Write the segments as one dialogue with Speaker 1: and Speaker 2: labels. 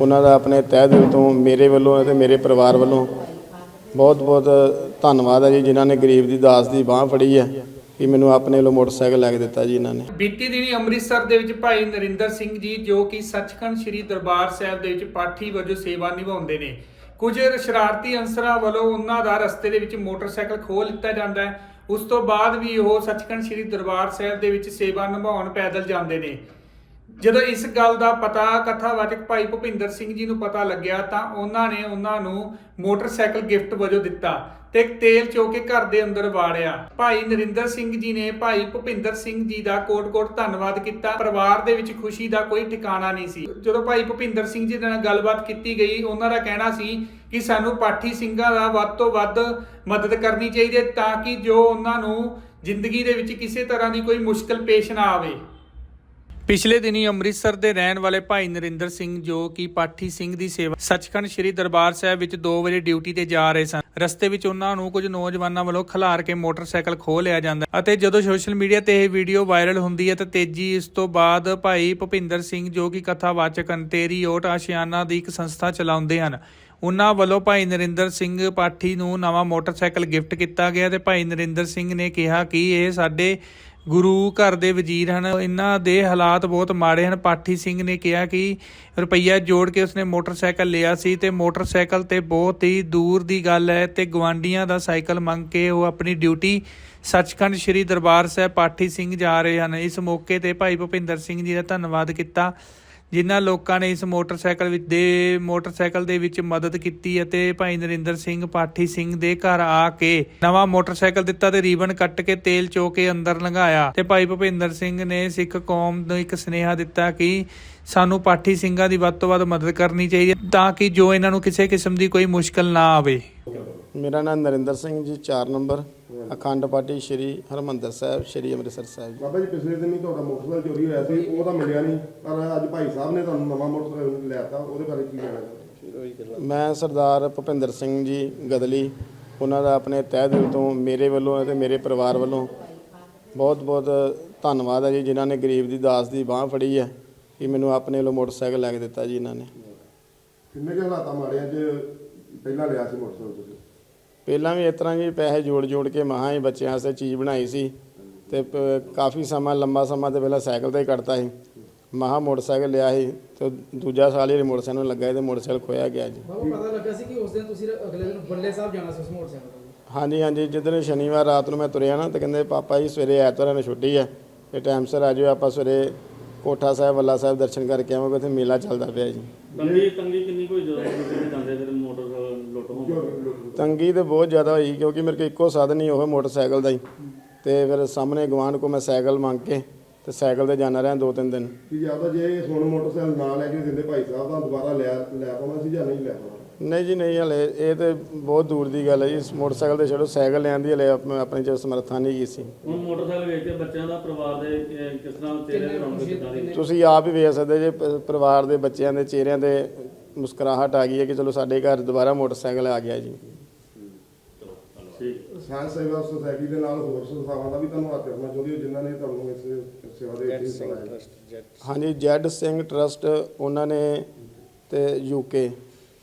Speaker 1: ਉਹਨਾਂ ਦਾ ਆਪਣੇ ਤਹਿ ਦਿਲ ਤੋਂ ਮੇਰੇ ਵੱਲੋਂ ਅਤੇ ਮੇਰੇ ਪਰਿਵਾਰ ਵੱਲੋਂ ਬਹੁਤ ਬਹੁਤ ਧੰਨਵਾਦ ਹੈ ਜੀ, ਜਿਨ੍ਹਾਂ ਨੇ ਗਰੀਬ ਦੀ, ਦਾਸ ਦੀ ਬਾਹ ਫੜੀ ਹੈ ਕਿ ਮੈਨੂੰ ਆਪਣੇ ਵੱਲੋਂ ਮੋਟਰਸਾਈਕਲ ਲੈ ਕੇ ਦਿੱਤਾ ਜੀ ਇਹਨਾਂ ਨੇ।
Speaker 2: ਬੀਤੀ ਦਿਨੀ ਅੰਮ੍ਰਿਤਸਰ ਦੇ ਵਿੱਚ ਭਾਈ ਨਰਿੰਦਰ ਸਿੰਘ ਜੀ, ਜੋ ਕਿ ਸੱਚਖੰਡ ਸ੍ਰੀ ਦਰਬਾਰ ਸਾਹਿਬ ਦੇ ਵਿੱਚ ਪਾਠੀ ਵਜੋਂ ਸੇਵਾ ਨਿਭਾਉਂਦੇ ਨੇ। ਕੁਝ ਸ਼ਰਾਰਤੀ ਅੰਸਰਾਂ ਵੱਲੋਂ ਉਹਨਾਂ ਦਾ ਰਸਤੇ ਦੇ ਵਿੱਚ ਮੋਟਰਸਾਈਕਲ ਖੋਹ ਲਿੱਤਾ ਜਾਂਦਾ ਹੈ। ਉਸ ਤੋਂ ਬਾਅਦ ਵੀ ਉਹ ਸੱਚਖੰਡ ਸ੍ਰੀ ਦਰਬਾਰ ਸਾਹਿਬ ਦੇ ਵਿੱਚ ਸੇਵਾ ਨਿਭਾਉਣ ਪੈਦਲ ਜਾਂਦੇ ਨੇ। ਜਦੋਂ ਇਸ ਗੱਲ ਦਾ ਪਤਾ ਕਥਾਵਾਚਕ ਭਾਈ ਭੁਪਿੰਦਰ ਸਿੰਘ ਜੀ ਨੂੰ ਪਤਾ ਲੱਗਿਆ ਤਾਂ ਉਹਨਾਂ ਨੇ ਉਹਨਾਂ ਨੂੰ ਮੋਟਰਸਾਈਕਲ ਗਿਫਟ ਵਜੋਂ ਦਿੱਤਾ ਤੇ ਤੇਲ ਚੋ ਕੇ ਘਰ ਦੇ ਅੰਦਰ ਵਾੜਿਆ। ਭਾਈ ਨਰਿੰਦਰ ਸਿੰਘ ਜੀ ਨੇ ਭਾਈ ਭੁਪਿੰਦਰ ਸਿੰਘ ਜੀ ਦਾ ਕੋਟ-ਕੋਟ ਧੰਨਵਾਦ ਕੀਤਾ। ਪਰਿਵਾਰ ਦੇ ਵਿੱਚ ਖੁਸ਼ੀ ਦਾ ਕੋਈ ਠਿਕਾਣਾ ਨਹੀਂ ਸੀ। ਜਦੋਂ ਭਾਈ ਭੁਪਿੰਦਰ ਸਿੰਘ ਜੀ ਨਾਲ ਗੱਲਬਾਤ ਕੀਤੀ ਗਈ, ਉਹਨਾਂ ਦਾ ਕਹਿਣਾ ਸੀ ਕਿ ਸਾਨੂੰ ਪਾਠੀ ਸਿੰਘਾਂ ਦਾ ਵੱਧ ਤੋਂ ਵੱਧ ਮਦਦ ਕਰਨੀ ਚਾਹੀਦੀ ਹੈ ਤਾਂ ਕਿ ਜੋ ਉਹਨਾਂ ਨੂੰ ਜ਼ਿੰਦਗੀ ਦੇ ਵਿੱਚ ਕਿਸੇ ਤਰ੍ਹਾਂ ਦੀ ਕੋਈ ਮੁਸ਼ਕਲ ਪੇਸ਼ ਨਾ ਆਵੇ। ਪਿਛਲੇ ਦਿਨੀ ਅੰਮ੍ਰਿਤਸਰ ਦੇ ਰਹਿਣ ਵਾਲੇ ਭਾਈ ਨਰਿੰਦਰ ਸਿੰਘ ਜੋ ਕਿ ਪਾਠੀ ਸਿੰਘ ਦੀ ਸੇਵਾ ਸੱਚਖੰਡ ਸ੍ਰੀ ਦਰਬਾਰ ਸਾਹਿਬ ਵਿੱਚ 2 ਵਜੇ ਡਿਊਟੀ ਤੇ ਜਾ ਰਹੇ ਸਨ। ਰਸਤੇ ਵਿੱਚ ਉਹਨਾਂ ਨੂੰ ਕੁਝ ਨੌਜਵਾਨਾਂ ਵੱਲੋਂ ਖਿਲਾਰ ਕੇ ਮੋਟਰਸਾਈਕਲ ਖੋਹ ਲਿਆ ਜਾਂਦਾ ਅਤੇ ਜਦੋਂ ਸੋਸ਼ਲ ਮੀਡੀਆ ਤੇ ਇਹ ਵੀਡੀਓ ਵਾਇਰਲ ਹੁੰਦੀ ਹੈ ਤਾਂ ਤੇਜ਼ੀ ਇਸ ਤੋਂ ਬਾਅਦ ਭਾਈ ਭੁਪਿੰਦਰ ਸਿੰਘ ਜੋ ਕਿ ਕਥਾਵਾਚਕ ਹਨ, ਤੇਰੀ ਓਟ ਆਸ਼ਿਆਨਾ ਦੀ ਇੱਕ ਸੰਸਥਾ ਚਲਾਉਂਦੇ ਹਨ। ਉਹਨਾਂ ਵੱਲੋਂ ਭਾਈ ਨਰਿੰਦਰ ਸਿੰਘ ਪਾਠੀ ਨੂੰ ਨਵਾਂ ਮੋਟਰਸਾਈਕਲ ਗਿਫਟ ਕੀਤਾ ਗਿਆ ਤੇ ਭਾਈ ਨਰਿੰਦਰ ਸਿੰਘ ਨੇ ਕਿਹਾ ਕਿ ਇਹ ਸਾਡੇ ਗੁਰੂ ਘਰ ਦੇ ਵਜ਼ੀਰ ਹਨ। ਇਹਨਾਂ ਦੇ ਹਾਲਾਤ ਬਹੁਤ ਮਾੜੇ ਹਨ। ਪਾਠੀ ਸਿੰਘ ਨੇ ਕਿਹਾ ਕਿ ਰੁਪਈਆ ਜੋੜ ਕੇ ਉਸਨੇ ਮੋਟਰਸਾਈਕਲ ਲਿਆ ਸੀ ਤੇ ਮੋਟਰਸਾਈਕਲ ਤੇ ਬਹੁਤ ਹੀ ਦੂਰ ਦੀ ਗੱਲ ਹੈ ਤੇ ਗਵਾਂਡੀਆਂ ਦਾ ਸਾਈਕਲ ਮੰਗ ਕੇ ਉਹ ਆਪਣੀ ਡਿਊਟੀ ਸੱਚਖੰਡ ਸ੍ਰੀ ਦਰਬਾਰ ਸਾਹਿਬ ਪਾਠੀ ਸਿੰਘ ਜਾ ਰਹੇ ਹਨ। ਇਸ ਮੌਕੇ ਤੇ ਭਾਈ ਭੁਪਿੰਦਰ ਸਿੰਘ ਜੀ ਦਾ ਧੰਨਵਾਦ ਕੀਤਾ। ਜਿਨ੍ਹਾਂ ਲੋਕਾਂ ਨੇ ਇਸ ਮੋਟਰਸਾਈਕਲ ਵਿੱਚ ਦੇ ਮੋਟਰਸਾਈਕਲ ਦੇ ਵਿੱਚ ਮਦਦ ਕੀਤੀ ਅਤੇ ਭਾਈ ਨਰਿੰਦਰ ਸਿੰਘ ਪਾਠੀ ਸਿੰਘ ਦੇ ਘਰ ਆ ਕੇ ਨਵਾਂ ਮੋਟਰਸਾਈਕਲ ਦਿੱਤਾ ਤੇ ਰੀਬਨ ਕੱਟ ਕੇ ਤੇਲ ਚੋ ਕੇ ਅੰਦਰ ਲੰਘਾਇਆ ਤੇ ਭਾਈ ਭੁਪਿੰਦਰ ਸਿੰਘ ਨੇ ਸਿੱਖ ਕੌਮ ਨੂੰ ਇੱਕ ਸੁਨੇਹਾ ਦਿੱਤਾ ਕਿ ਸਾਨੂੰ ਪਾਠੀ ਸਿੰਘਾਂ ਦੀ ਵੱਧ ਤੋਂ ਵੱਧ ਮਦਦ ਕਰਨੀ ਚਾਹੀਦੀ ਹੈ ਤਾਂ ਕਿ ਜੋ ਇਹਨਾਂ ਨੂੰ ਕਿਸੇ ਕਿਸਮ ਦੀ ਕੋਈ ਮੁਸ਼ਕਲ ਨਾ ਆਵੇ।
Speaker 1: ਮੇਰਾ ਨਾਮ ਨਰਿੰਦਰ ਸਿੰਘ ਜੀ 4 ਨੰਬਰ ਅਖੰਡ ਪਾਟੀ ਸ਼੍ਰੀ ਹਰਮੰਦਰ ਸਾਹਿਬ ਸ਼੍ਰੀ ਅੰਮ੍ਰਿਤਸਰ ਸਾਹਿਬ ਜੀ।
Speaker 3: ਬਾਬਾ ਜੀ ਪਿਛਲੇ ਦਿਨ ਹੀ ਤੁਹਾਡਾ ਮੋਟਰਸਾਈਕਲ ਚੋਰੀ ਹੋਇਆ ਸੀ ਉਹ ਤਾਂ ਮਿਲਿਆ ਨਹੀਂ ਪਰ ਅੱਜ ਭਾਈ ਸਾਹਿਬ ਨੇ ਤੁਹਾਨੂੰ ਨਵਾਂ ਮੋਟਰਸਾਈਕਲ ਲਿਆਤਾ ਉਹਦੇ ਬਾਰੇ ਕੀ ਕਹਿਣਾ ਚਾਹੁੰਦੇ
Speaker 1: ਮੈਂ ਸਰਦਾਰ ਭੁਪਿੰਦਰ ਸਿੰਘ ਜੀ ਗਦਲੀ ਉਹਨਾਂ ਦਾ ਆਪਣੇ ਤਹਿ ਦਿਲ ਤੋਂ ਮੇਰੇ ਵੱਲੋਂ ਅਤੇ ਮੇਰੇ ਪਰਿਵਾਰ ਵੱਲੋਂ ਬਹੁਤ ਬਹੁਤ ਧੰਨਵਾਦ ਹੈ ਜੀ ਜਿਨ੍ਹਾਂ ਨੇ ਗਰੀਬ ਦੀ ਦਾਸ ਦੀ ਬਾਹ ਫੜੀ ਹੈ। ਕਿ ਮੈਨੂੰ ਆਪਣੇ ਵੱਲੋਂ ਮੋਟਰਸਾਈਕਲ ਲੈ ਕੇ ਦਿੱਤਾ ਜੀ ਇਹਨਾਂ ਨੇ।
Speaker 3: ਕਿੰਨੇ ਕੁ ਹਾਲਾਤਾਂ ਮਾੜੇ ਆ ਜੇ ਪਹਿਲਾਂ ਲਿਆ ਸੀ ਮੋਟਰਸਾਈਕਲ ਤੁਸੀਂ?
Speaker 1: ਪਹਿਲਾਂ ਵੀ ਇਸ ਤਰ੍ਹਾਂ ਜੀ ਪੈਸੇ ਜੋੜ ਜੋੜ ਕੇ ਮਹਾਂ ਹੀ ਬੱਚਿਆਂ ਵਾਸਤੇ ਚੀਜ਼ ਬਣਾਈ ਸੀ ਤੇ ਪ- ਕਾਫੀ ਸਮਾਂ ਲੰਬਾ ਸਮਾਂ ਤੇ ਪਹਿਲਾਂ ਸਾਈਕਲ ਤੇ ਹੀ ਕੱਢਤਾ ਸੀ। ਮਹਾ ਮੋਟਰਸਾਈਕਲ ਲਿਆ ਸੀ ਤੇ ਦੂਜਾ ਸਾਲ ਹੀ ਮੋਟਰਸਾਈਕਲ ਨੂੰ ਲੱਗਾ ਸੀ ਤੇ ਮੋਟਰਸਾਈਕਲ ਖੋਇਆ ਗਿਆ ਜੀ।
Speaker 4: ਬਾਬੂ ਪਤਾ ਲੱਗਾ ਸੀ ਕਿ ਉਸ ਦਿਨ ਤੁਸੀਂ ਅਗਲੇ ਦਿਨ ਬੱਲੇ ਸਾਹਿਬ ਜਾਣਾ ਸੀ ਉਸ ਮੋਟਰਸਾਈਕਲ ਤੇ।
Speaker 1: ਹਾਂਜੀ ਹਾਂਜੀ ਜਿੱਦਣ ਸ਼ਨੀਵਾਰ ਰਾਤ ਨੂੰ ਮੈਂ ਤੁਰਿਆ ਨਾ ਤੇ ਕਹਿੰਦੇ ਪਾਪਾ ਜੀ ਸਵੇਰੇ ਐਤਵਾਰਾਂ ਨੂੰ ਛੁੱਟੀ ਹੈ ਤੇ ਟਾਈਮ ਸਿਰ ਆ ਜਾਓ ਆਪਾਂ ਸਵੇਰੇ ਕੋਠਾ ਸਾਹਿਬ ਵੱਲਾ ਸਾਹਿਬ ਦਰਸ਼ਨ ਕਰਕੇ ਆਵਾਂਗੇ ਉੱਥੇ ਮੇਲਾ ਚੱਲਦਾ ਪਿਆ ਜੀ।
Speaker 5: ਤੰਗੀ ਤੰਗੀ ਕਿੰਨੀ ਕੋਈ ਜਦੋਂ ਤੁਸੀਂ ਜਾਂਦੇ ਫਿਰ ਮੋਟਰ ਲੁੱਟ ਹੋਣ?
Speaker 1: ਤੰਗੀ ਤੇ ਬਹੁਤ ਜ਼ਿਆਦਾ ਹੋਈ ਕਿਉਂਕਿ ਮੇਰੇ ਕੋਲ ਇੱਕੋ ਸਾਧਨ ਹੀ ਉਹ ਮੋਟਰਸਾਈਕਲ ਦਾ ਹੀ। ਤੇ ਫਿਰ ਸਾਹਮਣੇ ਗਵਾਂਢ ਕੋ ਮੈਂ ਸਾਈਕਲ ਮੰਗ ਕੇ ਤੇ ਸਾਈਕਲ ਤੇ ਜਾਣਾ ਰਿਹਾ ਦੋ ਤਿੰਨ ਦਿਨ
Speaker 3: ਕੀ ਜ਼ਿਆਦਾ ਜੇ ਹੁਣ ਮੋਟਰਸਾਈਕਲ ਨਾ ਲੈ ਕੇ ਦਿੰਦੇ ਭਾਈ ਸਾਹਿਬ ਤਾਂ ਦੁਬਾਰਾ ਲਿਆ ਲੈ ਪਾਉਣਾ ਸੀ ਜਾਂ ਨਹੀਂ ਲੈ ਪਾਉਣਾ?
Speaker 1: ਨਹੀਂ ਜੀ ਨਹੀਂ ਹਲੇ। ਇਹ ਤੇ ਬਹੁਤ ਦੂਰ ਦੀ ਗੱਲ ਹੈ ਜੀ। ਇਸ ਮੋਟਰਸਾਈਕਲ ਤੇ ਛੱਡੋ ਸਾਈਕਲ ਲੈਣ ਦੀ ਹਲੇ ਆਪ- ਆਪਣੀ ਚ ਸਮਰੱਥਾ ਨਹੀਂ ਗਈ ਸੀ।
Speaker 5: ਹੁਣ ਮੋਟਰਸਾਈਕਲ ਵੇਚ ਕੇ ਬੱਚਿਆਂ ਦਾ ਪਰਿਵਾਰ ਦੇ ਅਹ, ਕਿਸ ਤਰ੍ਹਾਂ ਚਿਹਰੇ ਤੇ ਰੌਣਕ ਕਿੱਦਾਂ ਦੀ
Speaker 1: ਤੁਸੀਂ ਆਪ ਹੀ ਵੇਖ ਸਕਦੇ ਜੇ ਪ- ਪਰਿਵਾਰ ਦੇ ਬੱਚਿਆਂ ਦੇ ਚਿਹਰਿਆਂ ਤੇ ਮੁਸਕਰਾਹਟ ਆ ਗਈ ਹੈ ਕਿ ਚਲੋ ਸਾਡੇ ਘਰ ਦੁਬਾਰਾ ਮੋਟਰਸਾਈਕਲ ਆ ਗਿਆ ਜੀ।
Speaker 5: ਠੀਕ।
Speaker 3: ਸੇਵਾ ਸੁਸਾਇਟੀ ਦੇ ਨਾਲ ਹੋਰ ਸੰਸਥਾਵਾਂ ਦਾ ਵੀ ਧੰਨਵਾਦ ਕਰਨਾ ਚਾਹੁੰਦੀ ਹਾਂ ਜਿਨ੍ਹਾਂ ਨੇ ਤੁਹਾਨੂੰ ਇਸ ਸੇਵਾ ਦੇ ਵਿੱਚ ਹਿੱਸਾ ਲਿਆ।
Speaker 1: ਹਾਂਜੀ ਜੈਡ ਸਿੰਘ ਟਰਸਟ ਉਹਨਾਂ ਨੇ ਤੇ ਯੂਕੇ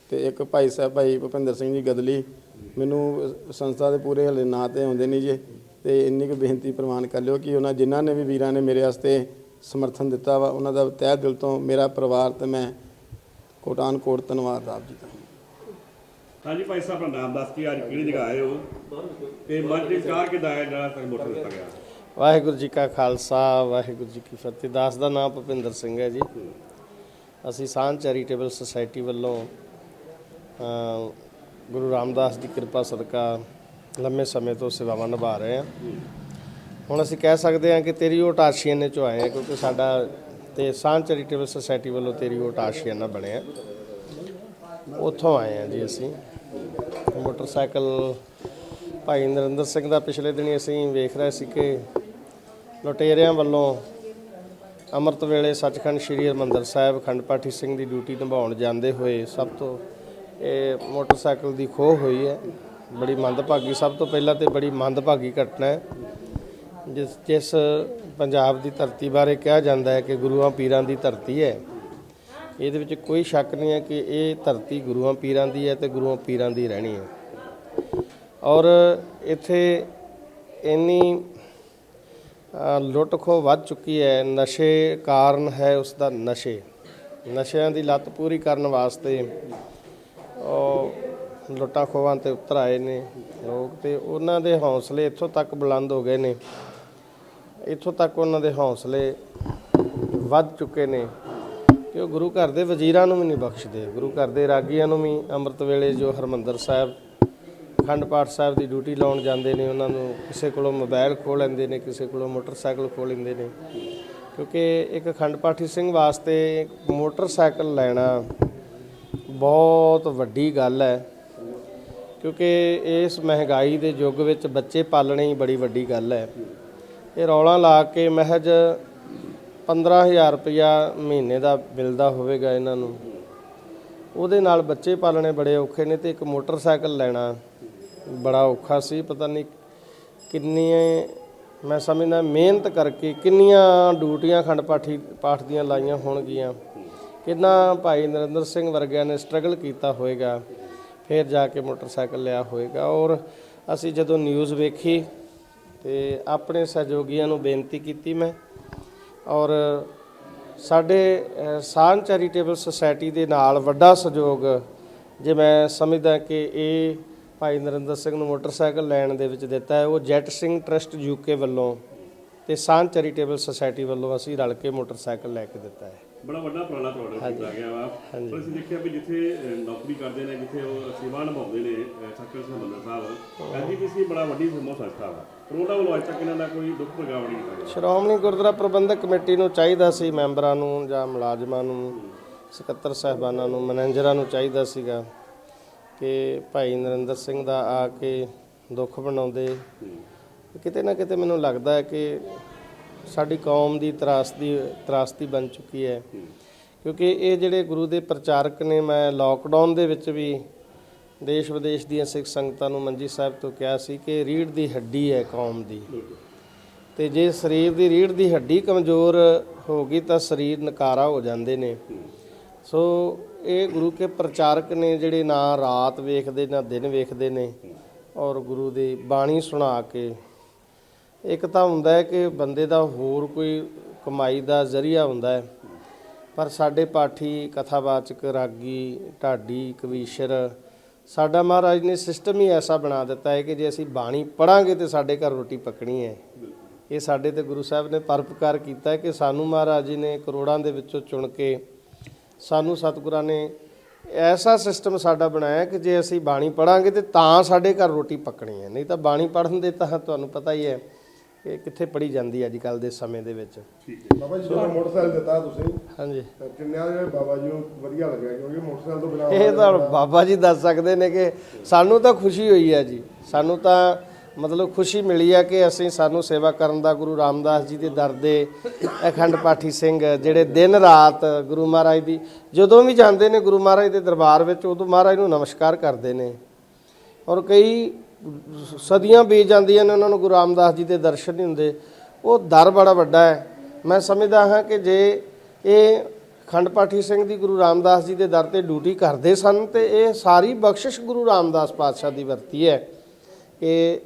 Speaker 1: ਤੇ ਇੱਕ ਭਾਈ ਸਾਹਿਬ ਭਾਈ ਭੁਪਿੰਦਰ ਸਿੰਘ ਜੀ ਗਦਲੀ ਮੈਨੂੰ ਸੰਸਥਾ ਦੇ ਪੂਰੇ ਹਲੇ ਨਾਂ ਤੇ ਆਉਂਦੇ ਨਹੀਂ ਜੇ ਤੇ ਇੰਨੀ ਕੁ ਬੇਨਤੀ ਪ੍ਰਵਾਨ ਕਰ ਲਿਓ ਕਿ ਉਹਨਾਂ ਜਿਨ੍ਹਾਂ ਨੇ ਵੀ ਵੀਰਾਂ ਨੇ ਮੇਰੇ ਵਾਸਤੇ ਸਮਰਥਨ ਦਿੱਤਾ ਵਾ ਉਹਨਾਂ ਦਾ ਤਹਿ ਦਿਲ ਤੋਂ ਮੇਰਾ ਪਰਿਵਾਰ ਤੇ ਮੈਂ ਕੋਟਾਨ ਕੋਟ ਧੰਨਵਾਦ ਆਪ ਜੀ ਦਾ।
Speaker 6: ਹਾਂਜੀ ਭਾਈ ਸਾਹਿਬ ਆਪਣਾ ਨਾਮ ਦੱਸ ਕੇ ਅੱਜ ਕਿਹੜੀ ਜਗ੍ਹਾ ਆਏ ਹੋ? ਤੇ ਮੱਝ ਦੇ ਚਾਰ ਕਿਦਾ ਹੈ ਜਿਹੜਾ ਤੱਕ ਮੋਟਰ ਦਿੱਤਾ ਗਿਆ?
Speaker 7: ਵਾਹਿਗੁਰੂ ਜੀ ਕਾ ਖਾਲਸਾ ਵਾਹਿਗੁਰੂ ਜੀ ਕੀ ਫਤਿਹ। ਦਾਸ ਦਾ ਨਾਮ ਭੁਪਿੰਦਰ ਸਿੰਘ ਹੈ ਜੀ। ਅਸੀਂ ਸਾਂਝ ਚੈਰੀਟੇਬਲ ਸੁਸਾਇਟੀ ਵੱਲੋਂ ਗੁਰੂ ਰਾਮਦਾਸ ਦੀ ਕਿਰਪਾ ਸਦਕਾ ਲੰਮੇ ਸਮੇਂ ਤੋਂ ਸੇਵਾਵਾਂ ਨਿਭਾ ਰਹੇ ਹਾਂ ਹੁਣ ਅਸੀਂ ਕਹਿ ਸਕਦੇ ਹਾਂ ਕਿ ਤੇਰੀ ਓਟ ਆਸ਼ੀਆਨੇ ਚੋਂ ਆਏ ਹਾਂ ਕਿਉਂਕਿ ਸਾਡਾ ਤੇ ਸਾਂਝ ਚੈਰੀਟੇਬਲ ਸੁਸਾਇਟੀ ਵੱਲੋਂ ਤੇਰੀ ਓਟ ਆਸ਼ੀਆਨਾ ਬਣਿਆ ਉੱਥੋਂ ਆਏ ਹਾਂ ਜੀ ਅਸੀਂ। ਮੋਟਰਸਾਈਕਲ ਭਾਈ ਨਰਿੰਦਰ ਸਿੰਘ ਦਾ ਪਿਛਲੇ ਦਿਨੀ ਅਸੀਂ ਵੇਖ ਰਹੇ ਸੀ ਕਿ ਲੁਟੇਰਿਆਂ ਵੱਲੋਂ ਅੰਮ੍ਰਿਤ ਵੇਲੇ ਸੱਚਖੰਡ ਸ੍ਰੀ ਹਰਿਮੰਦਰ ਸਾਹਿਬ ਖੰਡ ਪਾਠੀ ਸਿੰਘ ਦੀ ਡਿਊਟੀ ਨਿਭਾਉਣ ਜਾਂਦੇ ਹੋਏ ਸਭ ਤੋਂ ਇਹ ਮੋਟਰਸਾਈਕਲ ਦੀ ਖੋਹ ਹੋਈ ਹੈ। ਬੜੀ ਮੰਦਭਾਗੀ ਸਭ ਤੋਂ ਪਹਿਲਾਂ ਤੇ ਬੜੀ ਮੰਦਭਾਗੀ ਘਟਨਾ ਹੈ। ਜਿਸ ਜਿਸ ਪੰਜਾਬ ਦੀ ਧਰਤੀ ਬਾਰੇ ਕਿਹਾ ਜਾਂਦਾ ਹੈ ਕਿ ਗੁਰੂਆਂ ਪੀਰਾਂ ਦੀ ਧਰਤੀ ਹੈ। ਇਹਦੇ ਵਿੱਚ ਕੋਈ ਸ਼ੱਕ ਨਹੀਂ ਹੈ ਕਿ ਇਹ ਧਰਤੀ ਗੁਰੂਆਂ ਪੀਰਾਂ ਦੀ ਹੈ ਤੇ ਗੁਰੂਆਂ ਪੀਰਾਂ ਦੀ ਰਹਿਣੀ ਹੈ। ਔਰ ਇੱਥੇ ਇੰਨੀ ਅ, ਲੁੱਟ ਖੋਹ ਵੱਧ ਚੁੱਕੀ ਹੈ। ਨਸ਼ੇ ਕਾਰਨ ਹੈ ਉਸ ਦਾ ਨਸ਼ੇ। ਨਸ਼ਿਆਂ ਦੀ ਲੱਤ ਪੂਰੀ ਕਰਨ ਵਾਸਤੇ ਲੁੱਟਾਂ ਖੋਹਾਂ ਤੇ ਉਤਰ ਆਏ ਨੇ ਲੋਕ ਤੇ ਉਹਨਾਂ ਦੇ ਹੌਸਲੇ ਇੱਥੋਂ ਤੱਕ ਬੁਲੰਦ ਹੋ ਗਏ ਨੇ। ਇੱਥੋਂ ਤੱਕ ਉਹਨਾਂ ਦੇ ਹੌਸਲੇ ਵੱਧ ਚੁੱਕੇ ਨੇ ਕਿ ਉਹ ਗੁਰੂ ਘਰ ਦੇ ਵਜ਼ੀਰਾਂ ਨੂੰ ਵੀ ਨਹੀਂ ਬਖਸ਼ਦੇ। ਗੁਰੂ ਘਰ ਦੇ ਰਾਗੀਆਂ ਨੂੰ ਵੀ ਅੰਮ੍ਰਿਤ ਵੇਲੇ ਜੋ ਹਰਮੰਦਰ ਸਾਹਿਬ ਅਖੰਡ ਪਾਠ ਸਾਹਿਬ ਦੀ ਡਿਊਟੀ ਲਾਉਣ ਜਾਂਦੇ ਨੇ, ਉਹਨਾਂ ਨੂੰ ਕਿਸੇ ਕੋਲੋਂ ਮੋਬਾਈਲ ਖੋਹ ਲੈਂਦੇ ਨੇ, ਕਿਸੇ ਕੋਲੋਂ ਮੋਟਰਸਾਈਕਲ ਖੋਹ ਲੈਂਦੇ ਨੇ। ਕਿਉਂਕਿ ਇੱਕ ਅਖੰਡ ਪਾਠੀ ਸਿੰਘ ਵਾਸਤੇ ਮੋਟਰਸਾਈਕਲ ਲੈਣਾ ਬਹੁਤ ਵੱਡੀ ਗੱਲ ਹੈ, ਕਿਉਂਕਿ ਇਸ ਮਹਿੰਗਾਈ ਦੇ ਯੁੱਗ ਵਿੱਚ ਬੱਚੇ ਪਾਲਣੇ ਹੀ ਬੜੀ ਵੱਡੀ ਗੱਲ ਹੈ। ਇਹ ਰੌਲਾ ਲਾ ਕੇ ਮਹਿਜ 15000 ਰੁਪਇਆ ਮਹੀਨੇ ਦਾ ਮਿਲਦਾ ਹੋਵੇਗਾ ਇਹਨਾਂ ਨੂੰ। ਉਹਦੇ ਨਾਲ ਬੱਚੇ ਪਾਲਣੇ ਬੜੇ ਔਖੇ ਨੇ ਤੇ ਇੱਕ ਮੋਟਰਸਾਈਕਲ ਲੈਣਾ ਬੜਾ ਔਖਾ ਸੀ, ਪਤਾ ਨਹੀਂ ਕਿੰਨੀਆਂ, ਮੈਂ ਸਮਝਦਾ ਮਿਹਨਤ ਕਰਕੇ ਕਿੰਨੀਆਂ ਡਿਊਟੀਆਂ ਖੰਡ ਪਾਠੀ ਪਾਠ ਦੀਆਂ ਲਾਈਆਂ ਹੋਣਗੀਆਂ। ਕਿੰਨਾ ਭਾਈ ਨਰਿੰਦਰ ਸਿੰਘ ਵਰਗਿਆਂ ਨੇ ਸਟਰਗਲ ਕੀਤਾ ਹੋਵੇਗਾ ਫਿਰ ਜਾ ਕੇ ਮੋਟਰਸਾਈਕਲ ਲਿਆ ਹੋਵੇਗਾ ਔਰ ਅਸੀਂ ਜਦੋਂ ਨਿਊਜ਼ ਵੇਖੀ ਤੇ ਆਪਣੇ ਸਹਿਯੋਗੀਆਂ ਨੂੰ ਬੇਨਤੀ ਕੀਤੀ ਮੈਂ ਔਰ ਸਾਡੇ ਅ, ਸਾਨ ਚੈਰੀਟੇਬਲ ਸੁਸਾਇਟੀ ਦੇ ਨਾਲ ਵੱਡਾ ਸਹਿਯੋਗ ਜੇ ਮੈਂ ਸਮਝਦਾ ਕਿ ਇਹ ਭਾਈ ਨਰਿੰਦਰ ਸਿੰਘ ਨੂੰ ਮੋਟਰਸਾਈਕਲ ਲੈਣ ਦੇ ਵਿੱਚ ਦਿੱਤਾ ਹੈ ਉਹ ਜੈਟ ਸਿੰਘ ਟਰਸਟ ਯੂਕੇ ਵੱਲੋਂ ਤੇ ਸਾਨ ਚੈਰੀਟੇਬਲ ਸੁਸਾਇਟੀ ਵੱਲੋਂ ਅਸੀਂ ਰਲ ਕੇ ਮੋਟਰਸਾਈਕਲ ਲੈ ਕੇ ਦਿੱਤਾ ਹੈ।
Speaker 6: ਬੜਾ ਵੱਡਾ ਉਪਰਾਲਾ ਤੁਹਾਡਾ ਕੀਤਾ ਗਿਆ ਵਾ। ਪਰ ਅਸੀਂ ਦੇਖਿਆ ਵੀ ਜਿੱਥੇ ਨੌਕਰੀ ਕਰਦੇ ਨੇ ਜਿੱਥੇ ਉਹ ਸੇਵਾ ਨਿਭਾਉਂਦੇ ਨੇ ਸੱਕਰ ਸੰਬੰਧਰ ਸਾਹਿਬ ਐਜੀਪੀਸੀ ਬੜਾ ਵੱਡੀ ਸਮੂਹ ਸੰਸਥਾ ਵਾ। ਉਹਨਾਂ ਵੱਲੋਂ ਅੱਜ ਤੱਕ ਇਹਨਾਂ ਦਾ ਕੋਈ ਦੁੱਖ ਪ੍ਰਗਾਵ ਨਹੀਂ ਗਿਆ।
Speaker 7: ਸ਼੍ਰੋਮਣੀ ਗੁਰਦੁਆਰਾ ਪ੍ਰਬੰਧਕ ਕਮੇਟੀ ਨੂੰ ਚਾਹੀਦਾ ਸੀ ਮੈਂਬਰਾਂ ਨੂੰ ਜਾਂ ਮੁਲਾਜ਼ਮਾਂ ਨੂੰ ਸਕੱਤਰ ਸਾਹਿਬਾਨਾਂ ਨੂੰ ਮੈਨੇਜਰਾਂ ਨੂੰ ਚਾਹੀਦਾ ਸੀਗਾ ਕਿ ਭਾਈ ਨਰਿੰਦਰ ਸਿੰਘ ਦਾ ਆ ਕੇ ਦੁੱਖ ਬਣਾਉਂਦੇ। ਕਿਤੇ ਨਾ ਕਿਤੇ ਮੈਨੂੰ ਲੱਗਦਾ ਹੈ ਕਿ ਸਾਡੀ ਕੌਮ ਦੀ ਤਰਾਸਦੀ ਤਰਾਸਦੀ ਬਣ ਚੁੱਕੀ ਹੈ। ਕਿਉਂਕਿ ਇਹ ਜਿਹੜੇ ਗੁਰੂ ਦੇ ਪ੍ਰਚਾਰਕ ਨੇ, ਮੈਂ ਲਾਕਡਾਊਨ ਦੇ ਵਿੱਚ ਵੀ ਦੇਸ਼ ਵਿਦੇਸ਼ ਦੀਆਂ ਸਿੱਖ ਸੰਗਤਾਂ ਨੂੰ ਮੰਜੀ ਸਾਹਿਬ ਤੋਂ ਕਿਹਾ ਸੀ ਕਿ ਰੀੜ ਦੀ ਹੱਡੀ ਹੈ ਕੌਮ ਦੀ। ਤੇ ਜੇ ਸਰੀਰ ਦੀ ਰੀੜ ਦੀ ਹੱਡੀ ਕਮਜ਼ੋਰ ਹੋ ਗਈ ਤਾਂ ਸਰੀਰ ਨਕਾਰਾ ਹੋ ਜਾਂਦੇ ਨੇ। ਸੋ ਇਹ ਗੁਰੂ ਕੇ ਪ੍ਰਚਾਰਕ ਨੇ ਜਿਹੜੇ ਨਾ ਰਾਤ ਵੇਖਦੇ, ਨਾ ਦਿਨ ਵੇਖਦੇ ਨੇ ਔਰ ਗੁਰੂ ਦੀ ਬਾਣੀ ਸੁਣਾ ਕੇ ਇੱਕ ਤਾਂ ਹੁੰਦਾ ਹੈ ਕਿ ਬੰਦੇ ਦਾ ਹੋਰ ਕੋਈ ਕਮਾਈ ਦਾ ਜ਼ਰੀਆ ਹੁੰਦਾ ਹੈ। ਪਰ ਸਾਡੇ ਪਾਠੀ ਕਥਾਵਾਚਕ ਰਾਗੀ ਢਾਡੀ ਕਵੀਸ਼ਰ ਸਾਡਾ ਮਹਾਰਾਜ ਨੇ ਸਿਸਟਮ ਹੀ ਐਸਾ ਬਣਾ ਦਿੱਤਾ ਹੈ ਕਿ ਜੇ ਅਸੀਂ ਬਾਣੀ ਪੜਾਂਗੇ ਤੇ ਸਾਡੇ ਘਰ ਰੋਟੀ ਪੱਕਣੀ ਹੈ। ਇਹ ਸਾਡੇ ਤੇ ਗੁਰੂ ਸਾਹਿਬ ਨੇ ਪਰਪਕਾਰ ਕੀਤਾ ਹੈ ਕਿ ਸਾਨੂੰ ਮਹਾਰਾਜ ਜੀ ਨੇ ਕਰੋੜਾਂ ਦੇ ਵਿੱਚੋਂ ਚੁਣ ਕੇ ਸਾਨੂੰ ਸਤਿਗੁਰਾਂ ਨੇ ਐਸਾ ਸਿਸਟਮ ਸਾਡਾ ਬਣਾਇਆ ਕਿ ਜੇ ਅਸੀਂ ਬਾਣੀ ਪੜਾਂਗੇ ਤੇ ਤਾਂ ਸਾਡੇ ਘਰ ਰੋਟੀ ਪੱਕਣੀ ਹੈ। ਨਹੀਂ ਤਾਂ ਬਾਣੀ ਪੜਨ ਦੇ ਤਾਂ ਤੁਹਾਨੂੰ ਪਤਾ ਹੀ ਹੈ ਕਿ ਕਿੱਥੇ ਪੜੀ ਜਾਂਦੀ ਹੈ ਅੱਜ ਕੱਲ ਦੇ ਸਮੇਂ ਦੇ ਵਿੱਚ।
Speaker 3: ਬਾਬਾ ਜੀ ਜਦੋਂ ਮੋਟਰਸਾਈਕਲ ਦਿੱਤਾ ਤੁਸੀਂ
Speaker 7: ਹਾਂਜੀ।
Speaker 3: ਤਾਂ ਕਿੰਨਿਆਂ ਦੇ ਬਾਬਾ ਜੀ ਨੂੰ ਵਧੀਆ ਲੱਗਿਆ? ਕਿਉਂਕਿ ਮੋਟਰਸਾਈਕਲ ਤੋਂ ਬਿਨਾਂ
Speaker 7: ਇਹ ਤਾਂ ਬਾਬਾ ਜੀ ਦੱਸ ਸਕਦੇ ਨੇ ਕਿ ਸਾਨੂੰ ਤਾਂ ਖੁਸ਼ੀ ਹੋਈ ਹੈ ਜੀ। ਸਾਨੂੰ ਤਾਂ ਮਤਲਬ ਖੁਸ਼ੀ ਮਿਲੀ ਹੈ ਕਿ ਅਸੀਂ ਸਾਨੂੰ ਸੇਵਾ ਕਰਨ ਦਾ ਗੁਰੂ ਰਾਮਦਾਸ ਜੀ ਦੇ ਦਰ ਦੇ ਅਖੰਡ ਪਾਠੀ ਸਿੰਘ ਜਿਹੜੇ ਦਿਨ ਰਾਤ ਗੁਰੂ ਮਹਾਰਾਜ ਦੀ ਜਦੋਂ ਵੀ ਜਾਂਦੇ ਨੇ ਗੁਰੂ ਮਹਾਰਾਜ ਦੇ ਦਰਬਾਰ ਵਿੱਚ ਉਦੋਂ ਮਹਾਰਾਜ ਨੂੰ ਨਮਸਕਾਰ ਕਰਦੇ ਨੇ। ਔਰ ਕਈ ਸਦੀਆਂ ਬੀਤ ਜਾਂਦੀਆਂ ਨੇ ਉਹਨਾਂ ਨੂੰ ਗੁਰੂ ਰਾਮਦਾਸ ਜੀ ਦੇ ਦਰਸ਼ਨ ਨਹੀਂ ਹੁੰਦੇ। ਉਹ ਦਰ ਬੜਾ ਵੱਡਾ ਹੈ। ਮੈਂ ਸਮਝਦਾ ਹਾਂ ਕਿ ਜੇ ਇਹ ਖੰਡ ਪਾਠੀ ਸਿੰਘ ਦੀ ਗੁਰੂ ਰਾਮਦਾਸ ਜੀ ਦੇ ਦਰ ਤੇ ਡਿਊਟੀ ਕਰਦੇ ਸਨ ਤੇ ਇਹ ਸਾਰੀ ਬਖਸ਼ਿਸ਼ ਗੁਰੂ ਰਾਮਦਾਸ ਪਾਤਸ਼ਾਹ ਦੀ ਵਰਤੀ ਹੈ। ਕਿ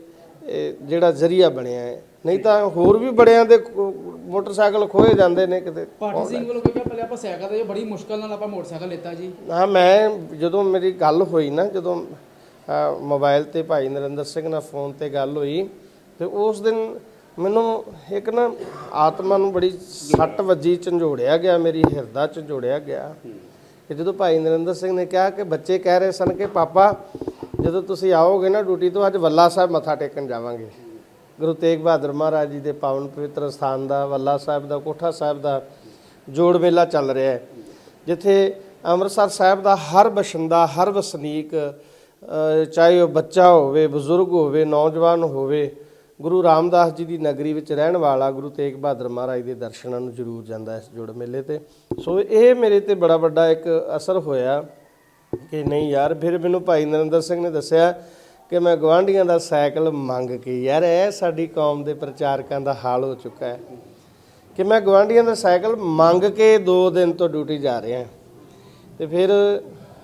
Speaker 7: ਇਹ ਜਿਹੜਾ ਜ਼ਰੀਆ ਬਣਿਆ ਹੈ। ਨਹੀਂ ਤਾਂ ਹੋਰ ਵੀ ਬੜਿਆਂ ਦੇ ਮੋਟਰਸਾਈਕਲ ਖੋਏ ਜਾਂਦੇ ਨੇ ਕਿਤੇ।
Speaker 4: ਪਾਠੀ ਸਿੰਘ ਵੱਲੋਂ ਕਿਹਾ ਪਹਿਲੇ ਆਪਾਂ ਸਾਈਕਲ ਤੇ ਬੜੀ ਮੁਸ਼ਕਲ ਨਾਲ ਆਪਾਂ ਮੋਟਰਸਾਈਕਲ ਲਿੱਤਾ ਜੀ।
Speaker 7: ਹਾਂ ਮੈਂ ਜਦੋਂ ਮੇਰੀ ਗੱਲ ਹੋਈ ਨਾ ਜਦੋਂ ਮੋਬਾਈਲ ਤੇ ਭਾਈ ਨਰਿੰਦਰ ਸਿੰਘ ਨਾਲ ਫੋਨ ਤੇ ਗੱਲ ਹੋਈ ਤੇ ਉਸ ਦਿਨ ਮੈਨੂੰ ਇੱਕ ਨਾ ਆਤਮਾ ਨੂੰ ਬੜੀ ਸੱਟ ਵੱਜੀ, ਝੰਜੋੜਿਆ ਗਿਆ, ਮੇਰੀ ਹਿਰਦਾ ਝੰਜੋੜਿਆ ਗਿਆ। ਕਿ ਜਦੋਂ ਭਾਈ ਨਰਿੰਦਰ ਸਿੰਘ ਨੇ ਕਿਹਾ ਕਿ ਬੱਚੇ ਕਹਿ ਰਹੇ ਸਨ ਕਿ ਪਾਪਾ, ਜਦੋਂ ਤੁਸੀਂ ਆਓਗੇ ਨਾ ਡਿਊਟੀ ਤੋਂ, ਅੱਜ ਵੱਲਾ ਸਾਹਿਬ ਮੱਥਾ ਟੇਕਣ ਜਾਵਾਂਗੇ। ਗੁਰੂ ਤੇਗ ਬਹਾਦਰ ਮਹਾਰਾਜ ਜੀ ਦੇ ਪਾਵਨ ਪਵਿੱਤਰ ਸਥਾਨ ਦਾ, ਵੱਲਾ ਸਾਹਿਬ ਦਾ, ਕੋਠਾ ਸਾਹਿਬ ਦਾ ਜੋੜ ਮੇਲਾ ਚੱਲ ਰਿਹਾ ਹੈ। ਜਿੱਥੇ ਅੰਮ੍ਰਿਤਸਰ ਸਾਹਿਬ ਦਾ ਹਰ ਬਸ਼ਿੰਦਾ, ਹਰ ਵਸਨੀਕ ਚਾਹੇ ਉਹ ਬੱਚਾ ਹੋਵੇ, ਬਜ਼ੁਰਗ ਹੋਵੇ, ਨੌਜਵਾਨ ਹੋਵੇ, ਗੁਰੂ ਰਾਮਦਾਸ ਜੀ ਦੀ ਨਗਰੀ ਵਿੱਚ ਰਹਿਣ ਵਾਲਾ ਗੁਰੂ ਤੇਗ ਬਹਾਦਰ ਮਹਾਰਾਜ ਦੇ ਦਰਸ਼ਨਾਂ ਨੂੰ ਜ਼ਰੂਰ ਜਾਂਦਾ ਇਸ ਜੁੜ ਮੇਲੇ ਤੇ। ਸੋ ਇਹ ਮੇਰੇ ਤੇ ਬੜਾ ਵੱਡਾ ਇੱਕ ਅਸਰ ਹੋਇਆ ਕਿ ਨਹੀਂ ਯਾਰ, ਫਿਰ ਮੈਨੂੰ ਭਾਈ ਨਰਿੰਦਰ ਸਿੰਘ ਨੇ ਦੱਸਿਆ ਕਿ ਮੈਂ ਗਵਾਂਢੀਆਂ ਦਾ ਸਾਈਕਲ ਮੰਗ ਕੇ, ਯਾਰ ਇਹ ਸਾਡੀ ਕੌਮ ਦੇ ਪ੍ਰਚਾਰਕਾਂ ਦਾ ਹਾਲ ਹੋ ਚੁੱਕਾ ਹੈ ਕਿ ਮੈਂ ਗਵਾਂਢੀਆਂ ਦਾ ਸਾਈਕਲ ਮੰਗ ਕੇ 2 ਦਿਨ ਤੋਂ ਡਿਊਟੀ ਜਾ ਰਿਹਾ। ਤੇ ਫਿਰ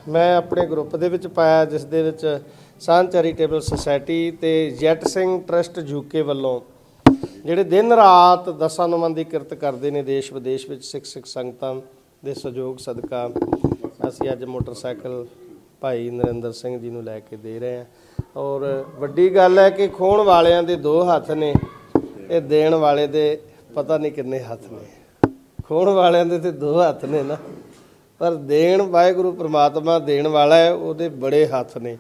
Speaker 7: ਮੈਂ ਆਪਣੇ ਗਰੁੱਪ ਦੇ ਵਿੱਚ ਪਾਇਆ, ਜਿਸ ਦੇ ਵਿੱਚ ਸਾਂਝ ਚੈਰੀਟੇਬਲ ਸੁਸਾਇਟੀ ਤੇ ਜੈਟ ਸਿੰਘ ਟਰਸਟ ਯੂਕੇ ਵੱਲੋਂ ਜਿਹੜੇ ਦਿਨ ਰਾਤ ਦਸਾਂ ਨਵਾਂ ਦੀ ਕਿਰਤ ਕਰਦੇ ਨੇ ਦੇਸ਼ ਵਿਦੇਸ਼ ਵਿੱਚ ਸਿੱਖ ਸਿੱਖ ਸੰਗਤਾਂ ਦੇ ਸਹਿਯੋਗ ਸਦਕਾ, ਅਸੀਂ ਅੱਜ ਮੋਟਰਸਾਈਕਲ ਭਾਈ ਨਰਿੰਦਰ ਸਿੰਘ ਜੀ ਨੂੰ ਲੈ ਕੇ ਦੇ ਰਹੇ ਹਾਂ। ਔਰ ਵੱਡੀ ਗੱਲ ਹੈ ਕਿ ਖੋਣ ਵਾਲਿਆਂ ਦੇ ਦੋ ਹੱਥ ਨੇ, ਇਹ ਦੇਣ ਵਾਲੇ ਦੇ ਪਤਾ ਨਹੀਂ ਕਿੰਨੇ ਹੱਥ ਨੇ। ਖੋਣ ਵਾਲਿਆਂ ਦੇ ਤੇ ਦੋ ਹੱਥ ਨੇ ਨਾ। ਪਰ ਦੇਣ ਵਾਹਿਗੁਰੂ ਪ੍ਰਮਾਤਮਾ ਦੇਣ ਵਾਲਾ ਹੈ, ਉਹਦੇ ਬੜੇ ਹੱਥ ਨੇ।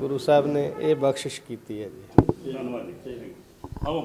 Speaker 7: ਗੁਰੂ ਸਾਹਿਬ ਨੇ ਇਹ ਬਖਸ਼ਿਸ਼ ਕੀਤੀ ਹੈ ਜੀ।
Speaker 6: ਧੰਨਵਾਦ ਜੀ।